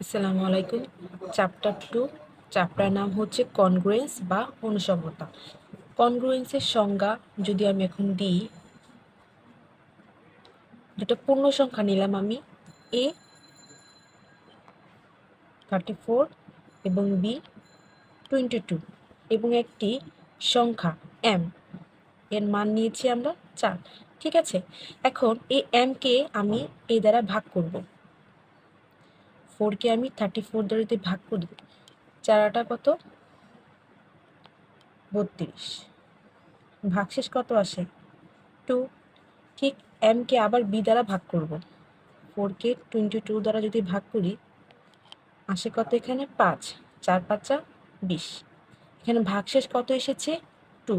আসসালামু আলাইকুম। Chapter two chapter নাম হচ্ছে কনগ্রুয়েন্স বা অনুসমতা কনগ্রুয়েন্সের সংজ্ঞা যদি আমি এখন দিই, দুটো পূর্ণ সংখ্যা নিলাম আমি এ থার্টি ফোর এবং বি টোয়েন্টি টু এবং একটি সংখ্যা এম এর মান নিয়েছি আমরা চার। ঠিক আছে? এখন এই এমকে আমি এই দ্বারা ভাগ করব। ফোরকে আমি থার্টি ফোর দ্বারা যদি ভাগ করি চারাটা কত? বত্রিশ। ভাগশেষ কত আসে? টু ঠিক এমকে আবার বি দ্বারা ভাগ করব। ফোরকে টোয়েন্টি টু দ্বারা যদি ভাগ করি, আসে কত এখানে? পাঁচ। চার পাঁচা বিশ। এখানে ভাগশেষ কত এসেছে? টু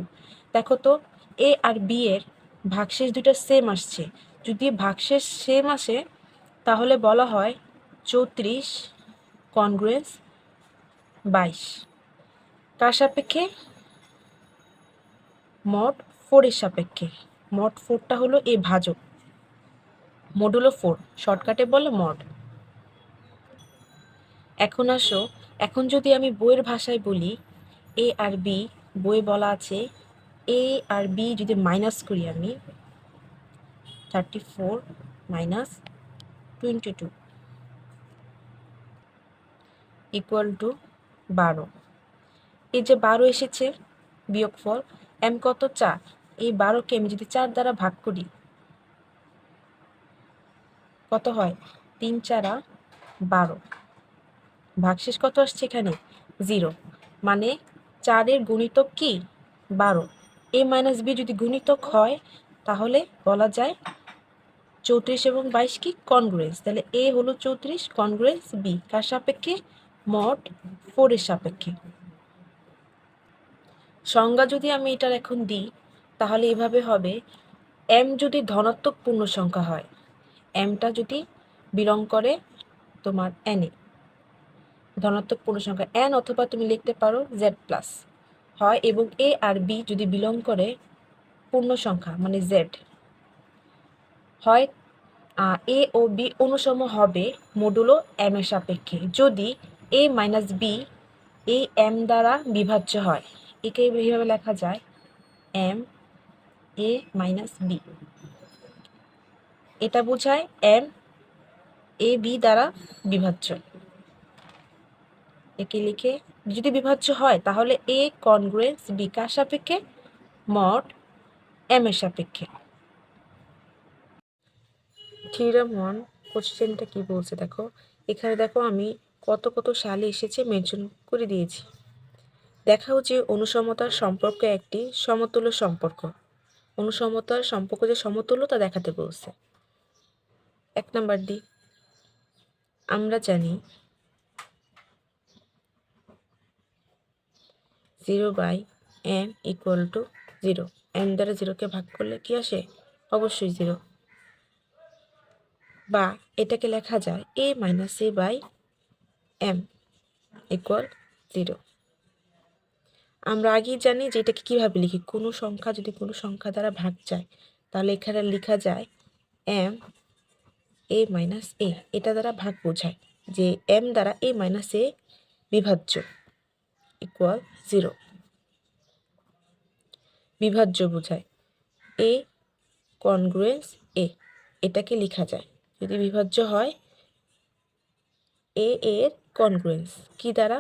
দেখো তো এ আর বি এর ভাগশেষ দুটো সেম আসছে। যদি ভাগশেষ সেম আসে, তাহলে বলা হয় চৌত্রিশ, কনগ্রেস বাইশ। কার সাপেক্ষে মড ফোরের সাপেক্ষে। মড ফোরটা হলো এ ভাজক। মোড হলো ফোর শর্টকাটে বলে মড এখন আসো, এখন যদি আমি বইয়ের ভাষায় বলি, এ আর বি, বইয়ে বলা আছে, এ আর বি যদি মাইনাস করি আমি thirty four minus twenty two equal to বারো। এই যে বারো এসেছে বিয়োগফল এম কত চার? এই বারোকে আমি যদি চার দ্বারা ভাগ করি, কত হয়? তিন চারা বারো। ভাগশেষ কত আসছে এখানে? জিরো মানে চারের গুণিতক কি? বারো। এ মাইনাস বি যদি গুণিতক হয়, তাহলে বলা যায় চৌত্রিশ এবং বাইশ কি? কনগ্রেন্স তাহলে এ হলো চৌত্রিশ কনগ্রেন্স বি কার সাপেক্ষে? মড ফোরের সাপেক্ষে। সংজ্ঞা যদি আমি এটার এখন দিই, তাহলে এভাবে হবে। এম যদি ধনাত্মক পূর্ণ সংখ্যা হয় এমটা যদি বিলং করে তোমার এনে ধনাত্মক পূর্ণ সংখ্যা এন অথবা তুমি লিখতে পারো জেড প্লাস হয় এবং এ আর বি যদি বিলং করে পূর্ণ সংখ্যা মানে জেড হয় এ ও বি অনুসম হবে মডুলো এম এর সাপেক্ষে। যদি এ মাইনাস বি এই এম দ্বারা বিভাজ্য হয়। একে এইভাবে লেখা যায় এম এ মাইনাস বি এটা বোঝায় এম এ বি দ্বারা বিভাজ্য। একে লিখে যদি বিভাজ্য হয়, তাহলে এ কনগ্রেন্স বি কার সাপেক্ষে? মড এম এর সাপেক্ষে। থিওরাম ওয়ান কোশ্চেনটা কি বলছে দেখো? এখানে দেখো আমি কত কত সালে এসেছে মেনশন করে দিয়েছি। দেখাও যে অনুসমতার সম্পর্ক একটি সমতুল্য সম্পর্ক। অনুসমতার সম্পর্ক যে সমতুল্য তা দেখাতে বলছে। এক নাম্বার ডি। আমরা জানি zero by N equal to zero. M দ্বারা জিরোকে ভাগ করলে কি আসে? অবশ্যই জিরো। বা এটাকে লেখা যায় A minus A by M equal zero আমরা আগেই জানি যে এটাকে কীভাবে লিখি? কোনো সংখ্যা যদি কোনো সংখ্যা দ্বারা ভাগ যায়, তাহলে এখানে লেখা যায় এম এ মাইনাস এ এটা দ্বারা ভাগ বোঝায় যে এম দ্বারা এ মাইনাস এ বিভাজ্য ইকুয়াল জিরো বিভাজ্য বোঝায় এ কনগ্রুয়েন্স এ এটাকে লেখা যায়। যদি বিভাজ্য হয় এ এর কনগ্রুয়েন্স কি দ্বারা?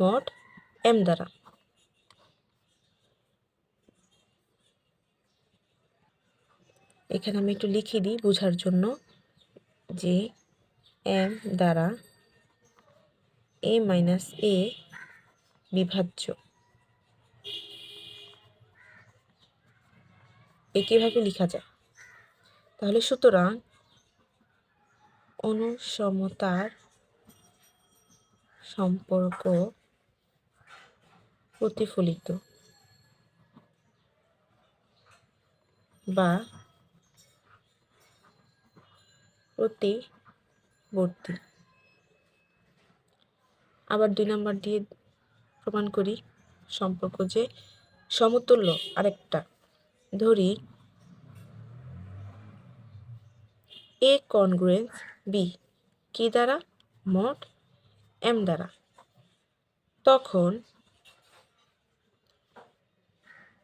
মড এম দ্বারা। এখানে আমি একটু লিখে দিই বোঝার জন্য যে এম দ্বারা এ মাইনাস এ বিভাজ্য। এ কীভাবে লেখা যায়? তাহলে সুতরাং অনুসমতার সম্পর্ক প্রতিফলিত বা প্রতিবর্তী। আবার দুই নাম্বার দিয়ে প্রমাণ করি সম্পর্ক যে সমতুল্য আরেকটা। ধরি এ কনগ্রুয়েন্স বি কি দ্বারা? মড এম দ্বারা। তখন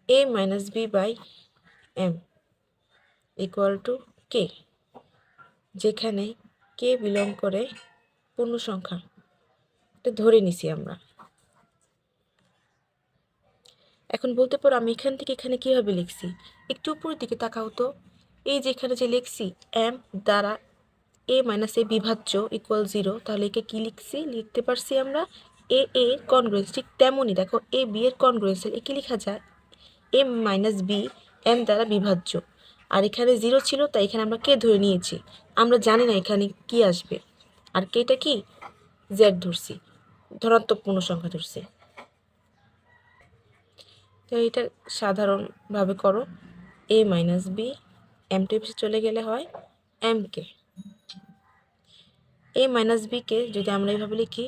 A minus B by M equal to K যেখানে কে বিলং করে পূর্ণ সংখ্যা। এটা ধরে নিছি আমরা। এখন বলতে পারো আমি এখান থেকে এখানে কীভাবে লিখছি? একটু উপরের দিকে তাকাও তো। এই যেখানে যে লিখছি এম দ্বারা এ মাইনাস এ বিভাজ্য ইকুয়াল জিরো তাহলে একে কি লিখছি? লিখতে পারছি আমরা এ এ কনগ্রেন্স ঠিক তেমনই। দেখো এ বি এর কনগ্রেন্স একে লেখা যায়? এম মাইনাস বি এম দ্বারা বিভাজ্য। আর এখানে জিরো ছিল, তাই এখানে আমরা কে ধরে নিয়েছি। আমরা জানি না এখানে কি আসবে। আর কেটা কি? জেড ধরছি। ধনাত্মক পূর্ণ সংখ্যা ধরছি। তো এটা সাধারণভাবে করো। এ মাইনাস বি এম টিপসে চলে গেলে হয় এম কে এ মাইনাস বিকে যদি আমরা এইভাবে লিখি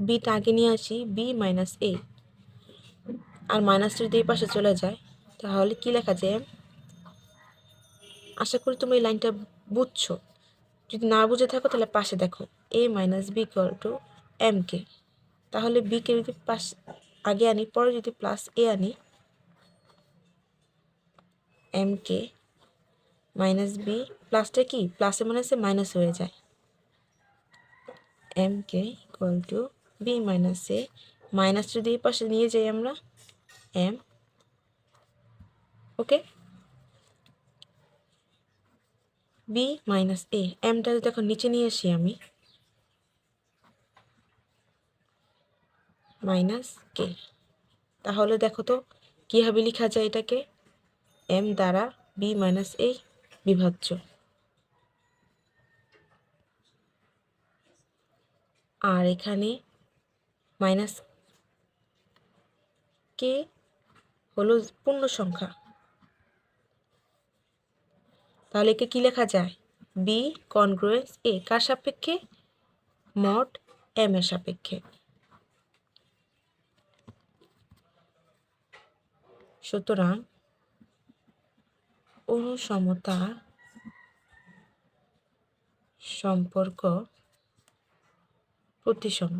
বিটা আগে নিয়ে আসি বি মাইনাস এ আর মাইনাসটা যদি এই পাশে চলে যায়, তাহলে কি লেখা যায়? আশা করি তুমি এই লাইনটা বুঝছ। যদি না বুঝে থাকো, তাহলে পাশে দেখো। A minus B equal to M K. তাহলে বিকে যদি পাশ আগে আনি, পরে যদি প্লাস এ আনি এম কে মাইনাস বি প্লাসটা কি? প্লাসে মাইনাসে মাইনাস হয়ে যায়। M K equal to B minus A minus যদি এই পাশে নিয়ে যাই আমরা M okay B minus A এমটা যদি এখন নিচে নিয়ে আসি আমি মাইনাস কে তাহলে দেখো তো, কীভাবে লেখা যায় এটাকে? এম দ্বারা বি মাইনাস এ বিভাজ্য। আর এখানে মাইনাস কে হলো পূর্ণ সংখ্যা। তাহলে একে কী লেখা যায়? বি কনগ্রুয়েন্স এ কার সাপেক্ষে? মড এম এর সাপেক্ষে। সুতরাং অনুসমতা সম্পর্ক প্রতিসম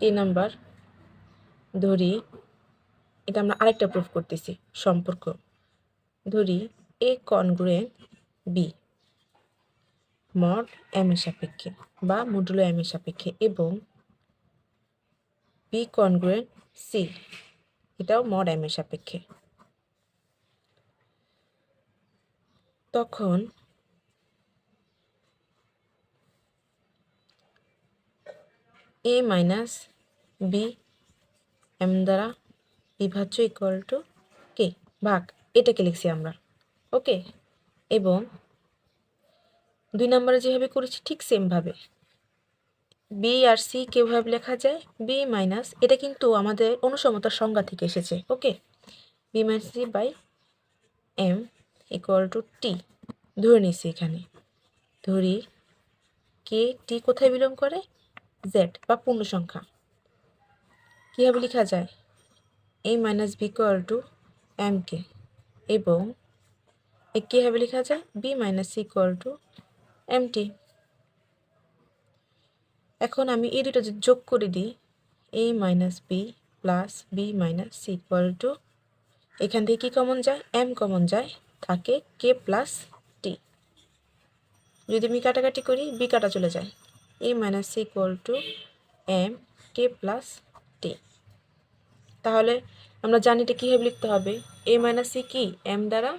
তিন নাম্বার ধরি, এটা আমরা আরেকটা প্রুফ করতেছি, সম্পর্ক। ধরি, A congruent B, mod M এর সাপেক্ষে বা মডুলো এম এর সাপেক্ষে এবং বি কনগ্রুয়েন্ট সি। এটাও মড এম এর সাপেক্ষে। তখন এ মাইনাস বি এম দ্বারা বিভাজ্য ইকুয়াল টু কে ভাগ, এটাকে লিখছি আমরা। ওকে এবং দুই নম্বরে যেভাবে করেছি ঠিক সেমভাবে বি আর সি কেভাবে লেখা যায়? বি মাইনাস, এটা কিন্তু আমাদের অনুসমতার সংজ্ঞা থেকে এসেছে, okay? B minus C by M equal to T. ধরে নিছি এখানে। ধরি কে টি কোথায় বিলং করে? জেড, বা পূর্ণ সংখ্যা। কীভাবে লেখা যায়? A minus B equal to M K. এবং এ কীভাবে লেখা যায়? B minus C equal to M T. এখন আমি এই দুটো যোগ করে দিই A minus B plus B minus C equal to এখান থেকে কী কমন যায়? এম কমন যায়, থাকে কে প্লাস টি যদি আমি কাটাকাটি করি বি কাটা চলে যায়। A minus C equal to M K plus T তাহলে আমরা জানি এটা কীভাবে লিখতে হবে? এ মাইনাস সি কি? এম দ্বারা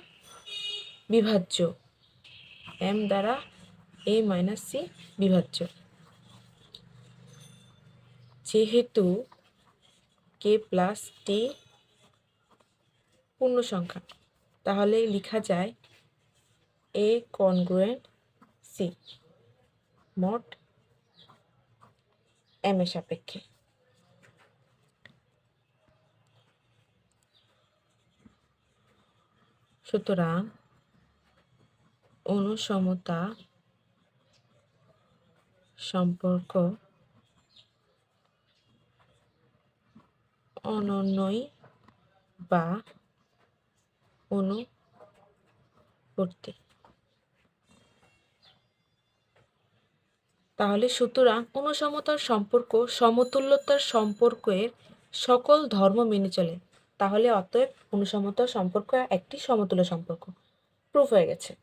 বিভাজ্য। এম দ্বারা এ মাইনাস সি বিভাজ্য। যেহেতু কে প্লাস টি পূর্ণ সংখ্যা তাহলে লেখা যায় এ কনগ্রুয়েন্ট সি মোট এম এর সাপেক্ষে। সুতরাং অনুসমতা সম্পর্ক অনন্যই বা অনুবর্তী। তাহলে সুতরাং অনুসমতার সম্পর্ক সমতুল্যতার সম্পর্কের সকল ধর্ম মেনে চলে। তাহলে অতএব অনুসমতার সম্পর্ক একটি সমতুল্য সম্পর্ক। প্রুফ হয়ে গেছে।